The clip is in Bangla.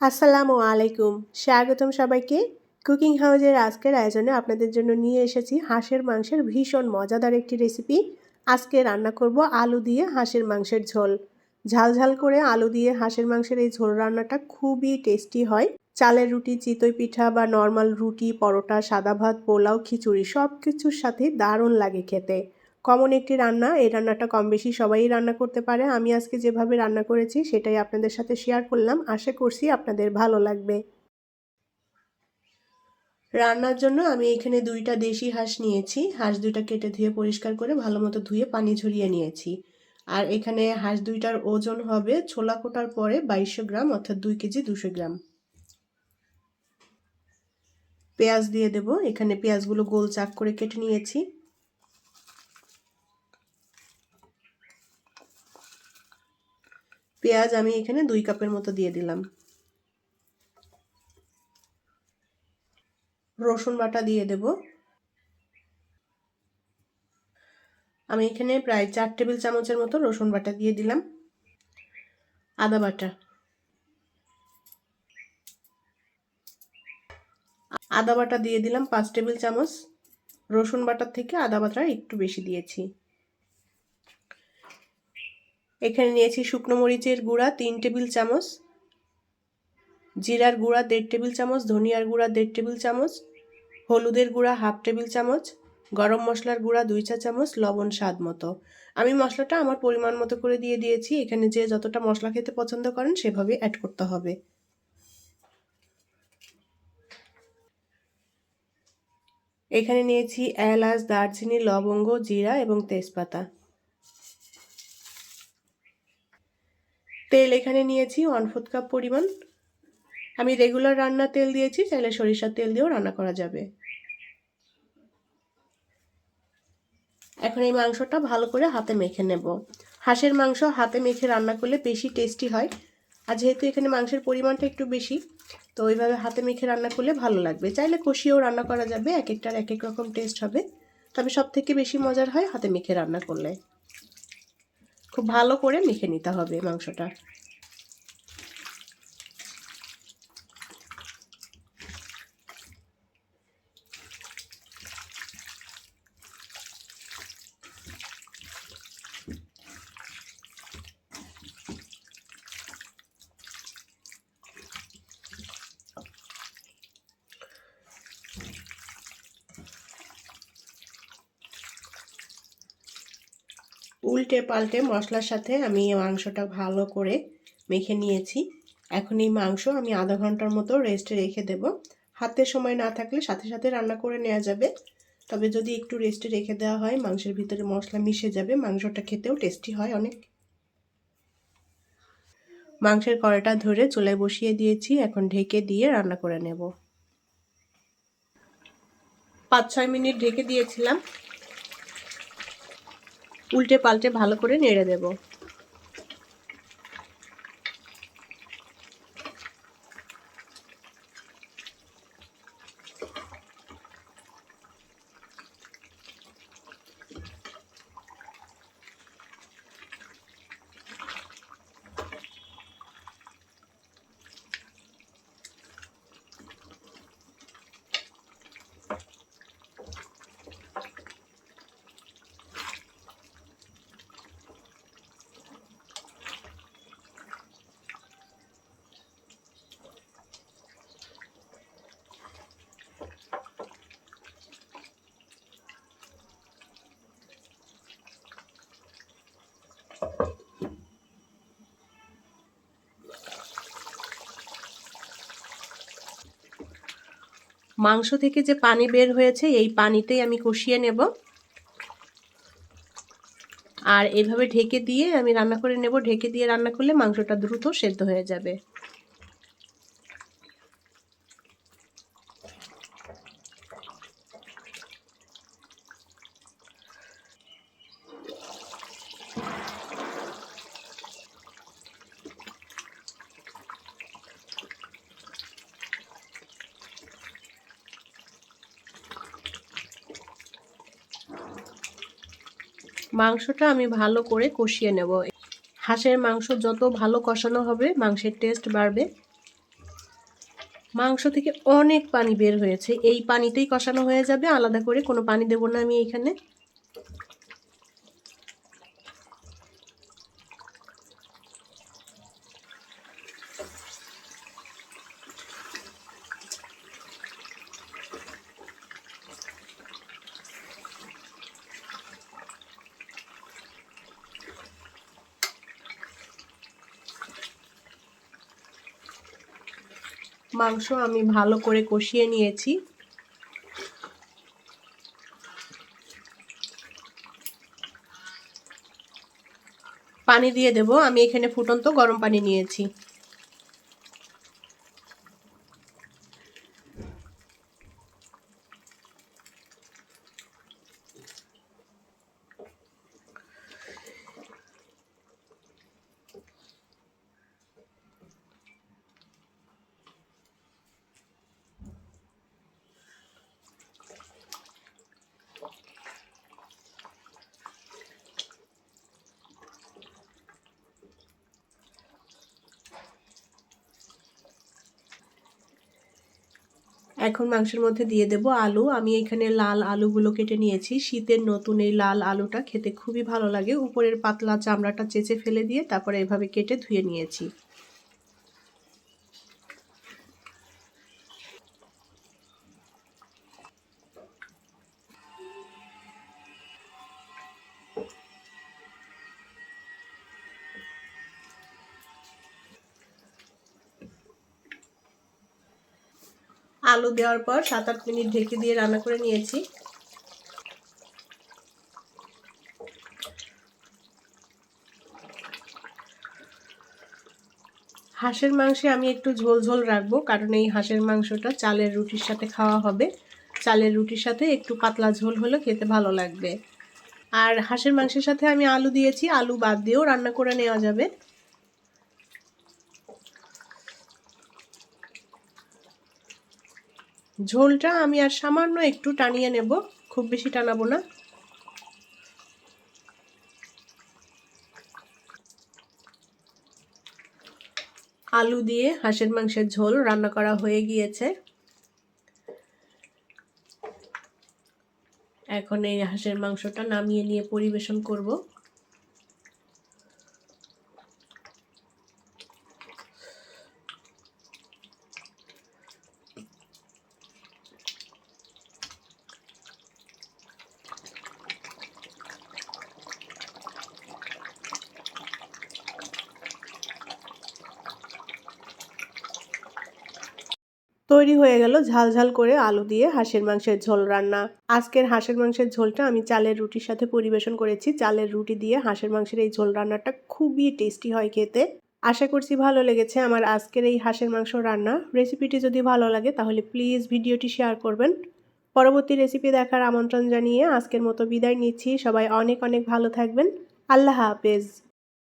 আসসালামু আলাইকুম। স্বাগতম সবাইকে। কুকিং হাউজের আজকের আয়োজনে আপনাদের জন্য নিয়ে এসেছি হাঁসের মাংসের ভীষণ মজাদার একটি রেসিপি। আজকে রান্না করব আলু দিয়ে হাঁসের মাংসের ঝোল। ঝাল ঝাল করে আলু দিয়ে হাঁসের মাংসের এই ঝোল রান্নাটা খুবই টেস্টি হয়। চালের রুটি, চিতই পিঠা বা নর্মাল রুটি, পরোটা, সাদা ভাত, পোলাও, খিচুড়ি সব কিছুর সাথে দারুণ লাগে খেতে। কমন একটি রান্না, এই রান্নাটা কম বেশি সবাই রান্না করতে পারে। আমি আজকে যেভাবে রান্না করেছি সেটাই আপনাদের সাথে শেয়ার করলাম। আশা করছি আপনাদের ভালো লাগবে। রান্নার জন্য আমি এখানে দুইটা দেশি হাঁস নিয়েছি। হাঁস দুইটা কেটে ধুয়ে পরিষ্কার করে ভালো মতো ধুয়ে পানি ঝরিয়ে নিয়েছি। আর এখানে হাঁস দুইটার ওজন হবে ছোলা কোটার পরে বাইশশো গ্রাম, অর্থাৎ দুই কেজি দুশো গ্রাম। পেঁয়াজ দিয়ে দেব। এখানে পেঁয়াজগুলো গোল চাক করে কেটে নিয়েছি। পেঁয়াজ আমি এখানে দুই কাপের মতো দিয়ে দিলাম। রসুন বাটা দিয়ে দেব। আমি এখানে প্রায় চার টেবিল চামচের মতো রসুন বাটা দিয়ে দিলাম। আদা বাটা। আদা বাটা দিয়ে দিলাম পাঁচ টেবিল চামচ। রসুন বাটার থেকে আদা বাটা একটু বেশি দিয়েছি। এখানে নিয়েছি শুকনো মরিচের গুঁড়া, তিন টেবিল চামচ। জিরার গুঁড়া, দেড় টেবিল চামচ। ধনিয়ার গুঁড়া, দেড় টেবিল চামচ। হলুদের গুঁড়া, হাফ টেবিল চামচ। গরম মশলার গুঁড়া, দুই চা চামচ। লবণ স্বাদ মতো। আমি মশলাটা আমার পরিমাণ মতো করে দিয়ে দিয়েছি। এখানে যে যতটা মশলা খেতে পছন্দ করেন, সেভাবে অ্যাড করতে হবে। এখানে নিয়েছি এলাচ, দারচিনি, লবঙ্গ, জিরা এবং তেজপাতা। তেল এখানে নিয়েছি ওয়ান ফোর্থ কাপ পরিমাণ। আমি রেগুলার রান্নার তেল দিয়েছি, চাইলে সরিষার তেল দিয়েও রান্না করা যাবে। এখন এই মাংসটা ভালো করে হাতে মেখে নেব। হাঁসের মাংস হাতে মেখে রান্না করলে বেশি টেস্টি হয়। আর যেহেতু এখানে মাংসের পরিমাণটা একটু বেশি, তো ওইভাবে হাতে মেখে রান্না করলে ভালো লাগবে। চাইলে কষিয়েও রান্না করা যাবে, এক একটার এক এক রকম টেস্ট হবে। তবে সব থেকে বেশি মজার হয় হাতে মেখে রান্না করলে। খুব ভালো করে মেখে নিতে হবে মাংসটা। উল্টে পাল্টে মশলার সাথে আমি মাংসটা ভালো করে মেখে নিয়েছি। এখন এই মাংস আমি আধা ঘণ্টার মতো রেস্টে রেখে দেব। হাতে সময় না থাকলে সাথে সাথে রান্না করে নেওয়া যাবে। তবে যদি একটু রেস্টে রেখে দেওয়া হয়, মাংসের ভিতরে মশলা মিশে যাবে, মাংসটা খেতেও টেস্টি হয় অনেক। মাংসের কড়াটা ধরে চুলায় বসিয়ে দিয়েছি। এখন ঢেকে দিয়ে রান্না করে নেব। পাঁচ ছয় মিনিট ঢেকে দিয়েছিলাম। উল্টে পাল্টে ভালো করে নেড়ে দেব। মাংস থেকে যে পানি বের হয়েছে, এই পানিতেই আমি কষিয়ে নেব। আর এভাবে ঢেকে দিয়ে আমি রান্না করে নেব। ঢেকে দিয়ে রান্না করলে মাংসটা দ্রুত সেদ্ধ হয়ে যাবে। মাংসটা আমি ভালো করে কষিয়ে নেব। হাঁসের মাংস যত ভালো কষানো হবে, মাংসের টেস্ট বাড়বে। মাংস থেকে অনেক পানি বের হয়েছে। এই পানিতেই কষানো হয়ে যাবে। আলাদা করে কোনো পানি দেবো না আমি এইখানে মাংস আমি ভালো করে কষিয়ে নিয়েছি। পানি দিয়ে দেব। আমি এখানে ফুটন্ত গরম পানি নিয়েছি। এখন মাংসের মধ্যে দিয়ে দেব আলু। আমি এখানে লাল আলুগুলো কেটে নিয়েছি। শীতের নতুন এই লাল আলুটা খেতে খুবই ভালো লাগে। উপরের পাতলা চামড়াটা চেঁচে ফেলে দিয়ে তারপরে এভাবে কেটে ধুয়ে নিয়েছি। আলু দেওয়ার পর সাত আট মিনিট ঢেকে দিয়ে রান্না করে নিয়েছি। হাঁসের মাংসে আমি একটু ঝোল ঝোল রাখব, কারণ এই হাঁসের মাংসটা চালের রুটির সাথে খাওয়া হবে। চালের রুটির সাথে একটু পাতলা ঝোল হলে খেতে ভালো লাগবে। আর হাঁসের মাংসের সাথে আমি আলু দিয়েছি, আলু বাদ দিয়েও রান্না করে নেওয়া যাবে। ঝোলটা আমি আর সামান্য একটু টানিয়ে নেব। খুব বেশি টানাবো না। আলু দিয়ে হাঁসের মাংসের ঝোল রান্না করা হয়ে গিয়েছে। এখন এই হাঁসের মাংসটা নামিয়ে নিয়ে পরিবেশন করব। তৈরি হয়ে গেল ঝাল ঝাল করে আলু দিয়ে হাঁসের মাংসের ঝোল রান্না। আজকের হাঁসের মাংসের ঝোলটা আমি চালের রুটির সাথে পরিবেশন করেছি। চালের রুটি দিয়ে হাঁসের মাংসের এই ঝোল রান্নাটা খুবই টেস্টি হয় খেতে। আশা করছি ভালো লেগেছে আমার আজকের এই হাঁসের মাংস রান্না। রেসিপিটি যদি ভালো লাগে তাহলে প্লিজ ভিডিওটি শেয়ার করবেন। পরবর্তী রেসিপি দেখার আমন্ত্রণ জানিয়ে আজকের মতো বিদায় নিচ্ছি। সবাই অনেক অনেক ভালো থাকবেন। আল্লাহ হাফেজ।